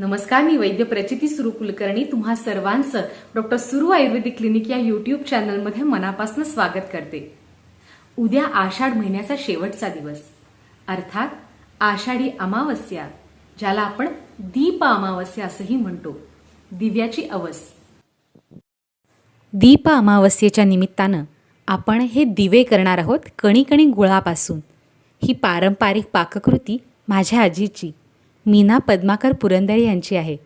नमस्कार मी वैद्य प्रचिती सुरू कुलकर्णी तुम्हा सर्वांचं डॉक्टर सुरू आयुर्वेदिक क्लिनिक या युट्यूब चॅनलमध्ये मनापासून स्वागत करते. उद्या आषाढ महिन्याचा शेवटचा दिवस. अर्थात आषाढी अमावस्या ज्याला आपण दीप अमावस्या असंही म्हणतो. दिव्याची अवस. दीप अमावस्येच्या निमित्तानं आपण हे दिवे करणार आहोत कणिकणी गुळापासून. ही पारंपरिक पाककृती माझ्या आजीची. मीना पद्माकर पुरंदरे यांची आहे.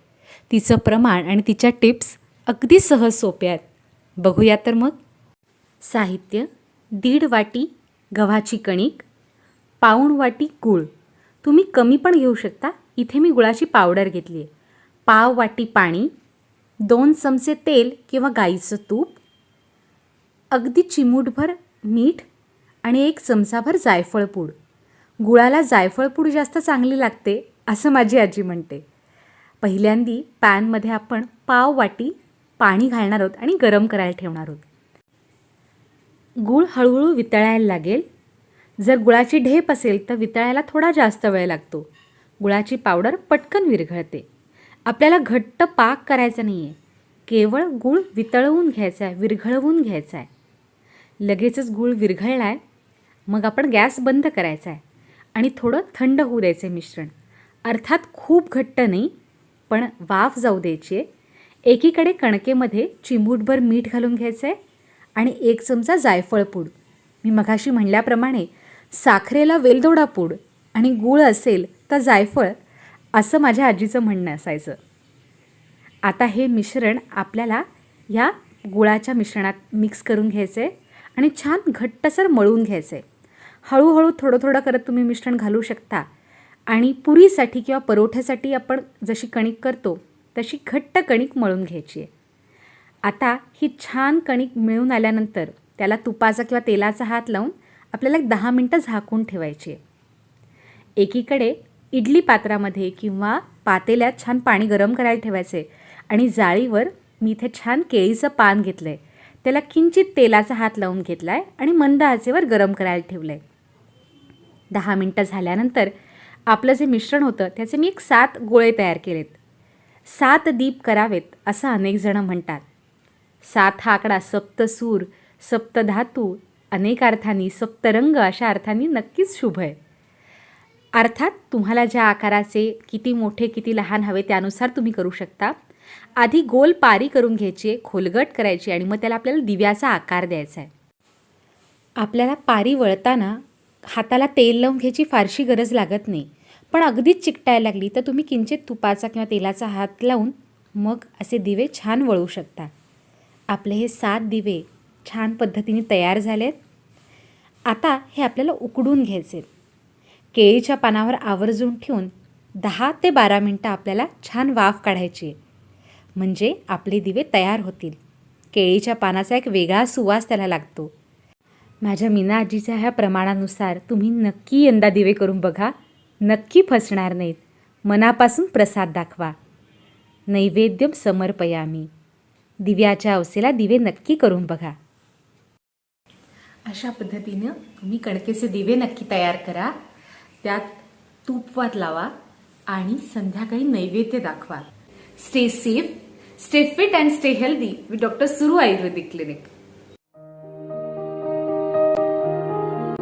तिचं प्रमाण आणि तिच्या टिप्स अगदी सहज सोप्या आहेत. बघूया तर मग. साहित्य दीड वाटी गव्हाची कणिक पाऊण वाटी गूळ. तुम्ही कमी पण घेऊ शकता. इथे मी गुळाची पावडर घेतली आहे. पाव वाटी पाणी दोन चमचे तेल किंवा गाईचं तूप अगदी चिमूटभर मीठ आणि एक चमचाभर जायफळ पूड. गुळाला जायफळ पूड जास्त चांगली लागते. असं माझी आजी म्हणते. पहिल्यांदी पॅनमध्ये आपण पाव वाटी पाणी घालणार आहोत आणि गरम करायला ठेवणार आहोत. गूळ हळूहळू वितळायला लागेल. जर गुळाची ढेप असेल तर वितळायला थोडा जास्त वेळ लागतो. गुळाची पावडर पटकन विरघळते. आपल्याला घट्ट पाक करायचा नाही आहे केवळ गूळ वितळवून घ्यायचा आहे विरघळवून घ्यायचा आहे. लगेचच गूळ विरघळला आहे मग आपण गॅस बंद करायचा आहे आणि थोडं थंड होऊ द्यायचं आहे मिश्रण. अर्थात खूप घट्ट नाही पण वाफ जाऊ द्यायची आहे. एकीकडे कणकेमध्ये चिमूटभर मीठ घालून घ्यायचं आहे आणि एक चमचा जायफळ पूड. मी मघाशी म्हणल्याप्रमाणे साखरेला वेलदोडा पूड आणि गूळ असेल तर जायफळ असं माझ्या आजीचं म्हणणं असायचं. आता हे मिश्रण आपल्याला या गुळाच्या मिश्रणात मिक्स करून घ्यायचं आहे आणि छान घट्टसर मळून घ्यायचं आहे हळूहळू थोडं थोडं करत तुम्ही मिश्रण घालू शकता. आणि पुरीसाठी किंवा परोठ्यासाठी आपण जशी कणिक करतो तशी घट्ट कणिक मळून घ्यायची आहे. आता ही छान कणिक मिळून आल्यानंतर त्याला तुपाचा किंवा तेलाचा हात लावून आपल्याला एक दहा मिनटं झाकून ठेवायची आहे. एकीकडे इडली पात्रामध्ये किंवा पातेल्यात छान पाणी गरम करायला ठेवायचे आणि जाळीवर मी इथे छान केळीचं पान घेतलं आहे त्याला किंचित तेलाचा हात लावून घेतला आहे आणि मंद आचेवर गरम करायला ठेवलं आहे दहा मिनटं झाल्यानंतर आपलं जे मिश्रण होतं त्याचे मी एक सात गोळे तयार केलेत. सात दीप करावेत असं अनेक जणं म्हणतात. सात हा आकडा सप्तसूर सप्तधातू अनेक अर्थांनी सप्तरंग अशा अर्थांनी नक्कीच शुभ आहे. अर्थात तुम्हाला ज्या आकाराचे किती मोठे किती लहान हवे त्यानुसार तुम्ही करू शकता. आधी गोल पारी करून घ्यायची आहे खोलगट करायची आणि मग त्याला आपल्याला दिव्याचा आकार द्यायचा आहे. आपल्याला पारी वळताना हाताला तेल लावून घ्यायची फारशी गरज लागत नाही. पण अगदीच चिकटायला लागली तर तुम्ही किंचित तुपाचा किंवा तेलाचा हात लावून मग असे दिवे छान वळू शकता. आपले हे सात दिवे छान पद्धतीने तयार झालेत. आता हे आपल्याला उकडून घ्यायचे. केळीच्या पानावर आवर्जून ठेवून दहा ते बारा मिनटं आपल्याला छान वाफ काढायची म्हणजे आपले दिवे तयार होतील. केळीच्या पानाचा एक वेगळा सुवास त्याला लागतो. माझ्या मीना आजीच्या ह्या प्रमाणानुसार तुम्ही नक्की यंदा दिवे करून बघा. नक्की फसणार नाहीत. मनापासून प्रसाद दाखवा. नैवेद्यम समर्पयामी. दिव्याच्या अवसेला दिवे नक्की करून बघा. अशा पद्धतीनं तुम्ही कणकेचे दिवे नक्की तयार करा. त्यात तूपवात लावा आणि संध्याकाळी नैवेद्य दाखवा. Stay safe stay fit and stay healthy. With doctor सुरू आयुर्वेदिक क्लिनिक